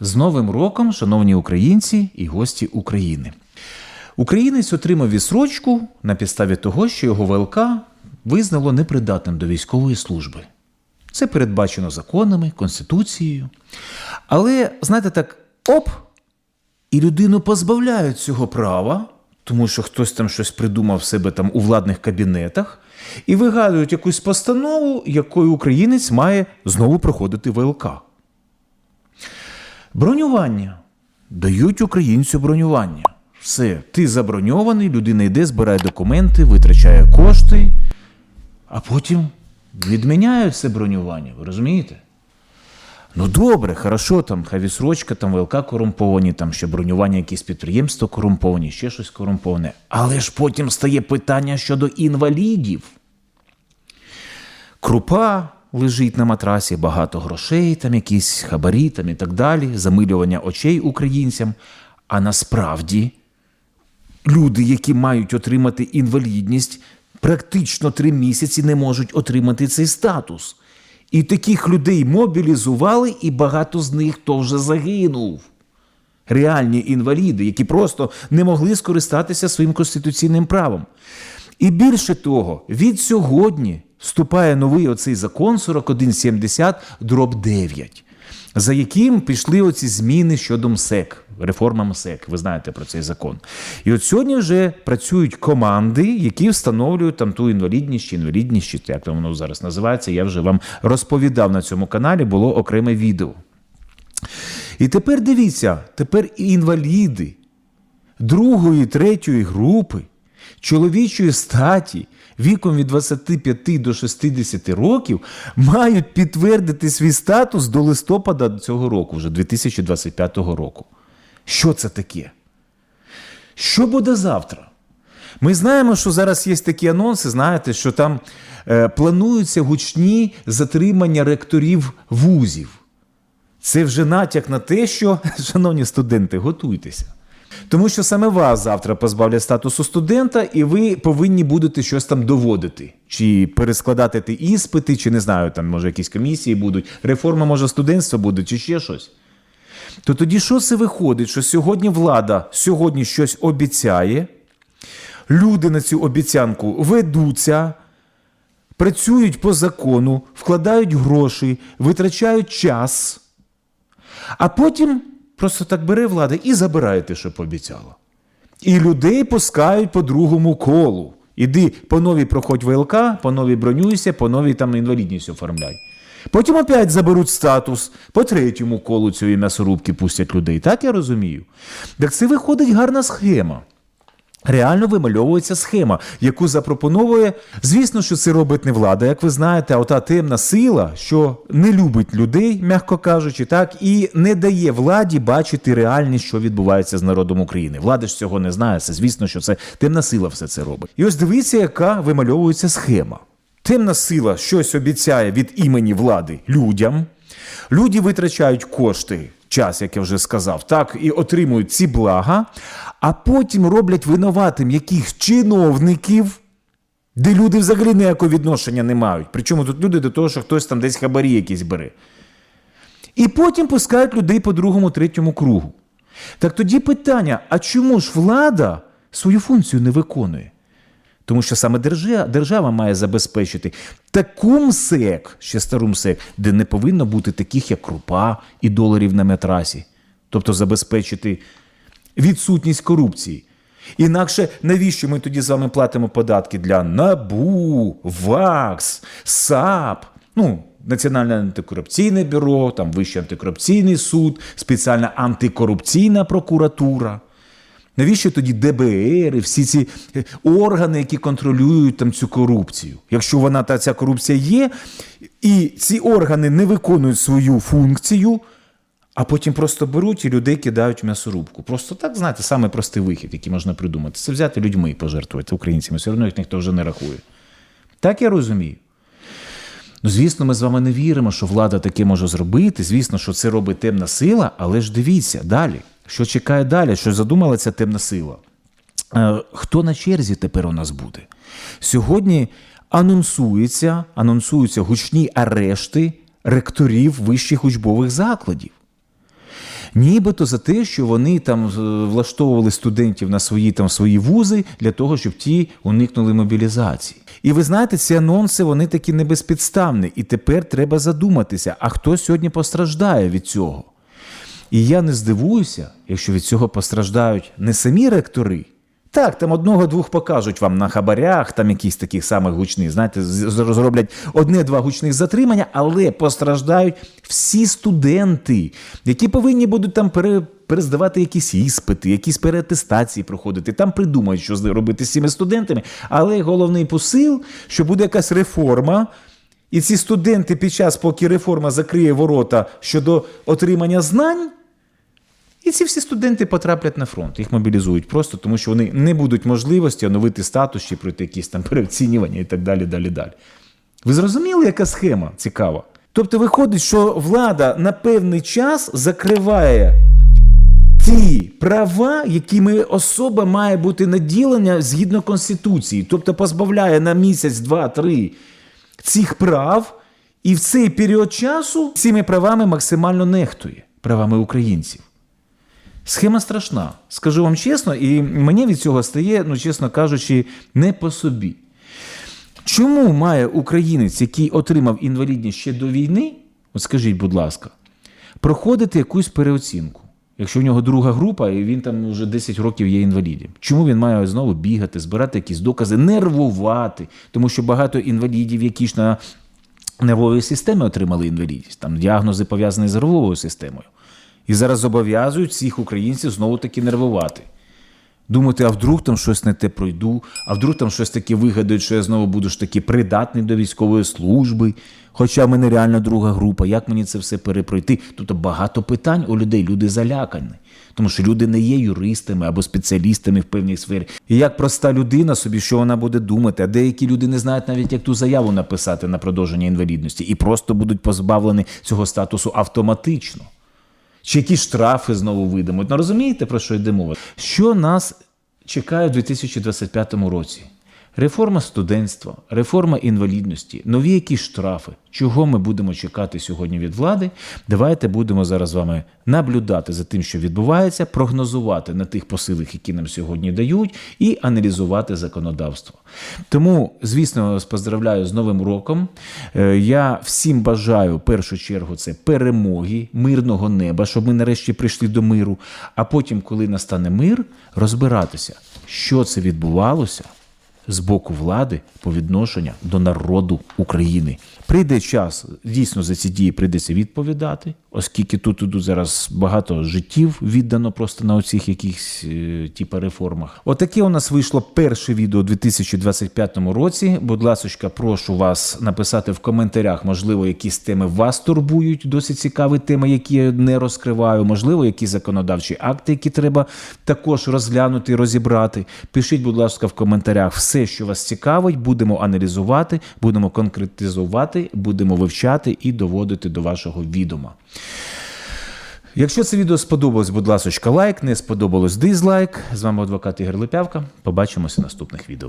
З Новим роком, шановні українці і гості України. Українець отримав відсрочку на підставі того, що його ВЛК визнало непридатним до військової служби. Це передбачено законами, конституцією. Але, знаєте, так, оп, і людину позбавляють цього права, тому що хтось там щось придумав себе там у владних кабінетах, і вигадують якусь постанову, якою українець має знову проходити ВЛК. Бронювання. Дають українцю бронювання. Все, ти заброньований, людина йде, збирає документи, витрачає кошти, а потім відміняють це бронювання. Ви розумієте? Ну добре, хорошо, там хай відсрочка, там ВЛК корумповані, там ще бронювання якісь підприємства корумповані, ще щось корумповане. Але ж потім стає питання щодо інвалідів. Крупа лежить на матрасі, багато грошей, там якісь хабарі там і так далі, замилювання очей українцям. А насправді люди, які мають отримати інвалідність, практично три місяці не можуть отримати цей статус. І таких людей мобілізували, і багато з них то вже загинув. Реальні інваліди, які просто не могли скористатися своїм конституційним правом. І більше того, від сьогодні вступає новий оцей закон 4170 дроб 9, за яким пішли оці зміни щодо МСЕК, реформа МСЕК. Ви знаєте про цей закон. І от сьогодні вже працюють команди, які встановлюють там ту інвалідність чи інвалідність, чи як там воно зараз називається. Я вже вам розповідав на цьому каналі, було окреме відео. І тепер дивіться, тепер інваліди другої, третьої групи, чоловічої статі віком від 25 до 60 років мають підтвердити свій статус до листопада цього року, вже 2025 року. Що це таке? Що буде завтра? Ми знаємо, що зараз є такі анонси, знаєте, що там е, плануються гучні затримання ректорів вузів. Це вже натяк на те, що, шановні студенти, готуйтеся. Тому що саме вас завтра позбавлять статусу студента, і ви повинні будете щось там доводити, чи перескладати іспити, чи не знаю, там може якісь комісії будуть, реформа може студентства буде, чи ще щось. То тоді що це виходить? Що сьогодні влада сьогодні щось обіцяє, люди на цю обіцянку ведуться, працюють по закону, вкладають гроші, витрачають час, а потім просто так бере влада і забирає те, що пообіцяла. І людей пускають по другому колу. Іди по новій проходь ВЛК, по новій бронюйся, по новій там інвалідність оформляй. Потім опять заберуть статус, по третьому колу цієї м'ясорубки пустять людей. Так я розумію. Так це виходить гарна схема. Реально вимальовується схема, яку запропонує. Звісно, що це робить не влада, як ви знаєте, а ота темна сила, що не любить людей, м'яко кажучи, так і не дає владі бачити реальність, що відбувається з народом України. Влада ж цього не знає. Це звісно, що це темна сила все це робить. І ось дивіться, яка вимальовується схема. Темна сила щось обіцяє від імені влади людям. Люди витрачають кошти, час, як я вже сказав, так і отримують ці блага, а потім роблять винуватим яких чиновників, де люди взагалі ніякого відношення не мають. Причому тут люди до того, що хтось там десь хабарі якісь бере. І потім пускають людей по другому, третьому кругу. Так тоді питання: а чому ж влада свою функцію не виконує? Тому що саме держава, держава має забезпечити таку МСЕК, ще стару МСЕК, де не повинно бути таких, як крупа і доларів на метрасі. Тобто забезпечити відсутність корупції. Інакше навіщо ми тоді з вами платимо податки для НАБУ, ВАКС, САП, ну, Національне антикорупційне бюро, там Вищий антикорупційний суд, спеціальна антикорупційна прокуратура. Навіщо тоді ДБР і всі ці е, органи, які контролюють там цю корупцію? Якщо вона та ця корупція є, і ці органи не виконують свою функцію, а потім просто беруть і людей кидають в м'ясорубку. Просто так, знаєте, саме простий вихід, який можна придумати. Це взяти людьми і пожертвувати українцями. Все одно їх ніхто вже не рахує. Так я розумію. Ну, звісно, ми з вами не віримо, що влада таке може зробити. Звісно, що це робить темна сила, але ж дивіться далі. Що чекає далі? Що задумала ця темна сила? Е, Хто на черзі тепер у нас буде? Сьогодні анонсується, анонсуються гучні арешти ректорів вищих учбових закладів. Нібито за те, що вони там е, влаштовували студентів на свої там свої вузи для того, щоб ті уникнули мобілізації. І ви знаєте, ці анонси вони такі небезпідставні. І тепер треба задуматися, а хто сьогодні постраждає від цього? І я не здивуюся, якщо від цього постраждають не самі ректори. Так, там одного-двох покажуть вам на хабарях, там якісь таких самих гучних, знаєте, зроблять одне-два гучних затримання, але постраждають всі студенти, які повинні будуть там пере, перездавати якісь іспити, якісь переатестації проходити. Там придумають, що робити з цими студентами. Але головний посил, що буде якась реформа, і ці студенти під час, поки реформа закриє ворота щодо отримання знань. І ці всі студенти потраплять на фронт, їх мобілізують просто тому, що вони не будуть можливості оновити статус чи пройти якісь там переоцінювання і так далі. далі, далі. Ви зрозуміли, яка схема цікава? Тобто виходить, що влада на певний час закриває ті права, якими особа має бути наділена згідно Конституції, тобто позбавляє на місяць, два, три цих прав, і в цей період часу цими правами максимально нехтує правами українців. Схема страшна. Скажу вам чесно, і мені від цього стає, ну чесно кажучи, не по собі. Чому має українець, який отримав інвалідність ще до війни, от скажіть, будь ласка, проходити якусь переоцінку? Якщо в нього друга група, і він там вже 10 років є інвалідом. Чому він має знову бігати, збирати якісь докази, нервувати? Тому що багато інвалідів, які ж на нервовій системі отримали інвалідність, там діагнози пов'язані з нервовою системою. І зараз зобов'язують всіх українців знову таки нервувати. Думати, а вдруг там щось не те пройду, а вдруг там щось таке вигадають, що я знову буду ж таки придатний до військової служби. Хоча в мене реально друга група, як мені це все перепройти? Тобто багато питань у людей, люди залякані. Тому що люди не є юристами або спеціалістами в певній сфері. І як проста людина собі, що вона буде думати, а деякі люди не знають навіть, як ту заяву написати на продовження інвалідності, і просто будуть позбавлені цього статусу автоматично. Чи які штрафи знову видимо, Ну розумієте, про що йде мова? Що нас чекає у 2025 році? Реформа студентства, реформа інвалідності, нові якісь штрафи. Чого ми будемо чекати сьогодні від влади? Давайте будемо зараз з вами наблюдати за тим, що відбувається, прогнозувати на тих посилах, які нам сьогодні дають, і аналізувати законодавство. Тому, звісно, вас поздравляю з Новим роком. Е, Я всім бажаю в першу чергу це перемоги, мирного неба, щоб ми нарешті прийшли до миру. А потім, коли настане мир, розбиратися, що це відбувалося з боку влади по відношенню до народу України. Прийде час, дійсно за ці дії прийдеться відповідати, оскільки тут ідуть зараз багато життів віддано просто на оцих якихось е, типа реформах. Отаке у нас вийшло перше відео у 2025 році. Будь ласка, прошу вас написати в коментарях, можливо, якісь теми вас турбують, досить цікаві теми, які я не розкриваю, можливо, якісь законодавчі акти, які треба також розглянути розібрати. Пишіть, будь ласка, в коментарях все, що вас цікавить, будемо аналізувати, будемо конкретизувати, будемо вивчати і доводити до вашого відома. Якщо це відео сподобалось, будь ласка, лайк, не сподобалось дизлайк. З вами адвокат Ігор Липявка. Побачимося в наступних відео.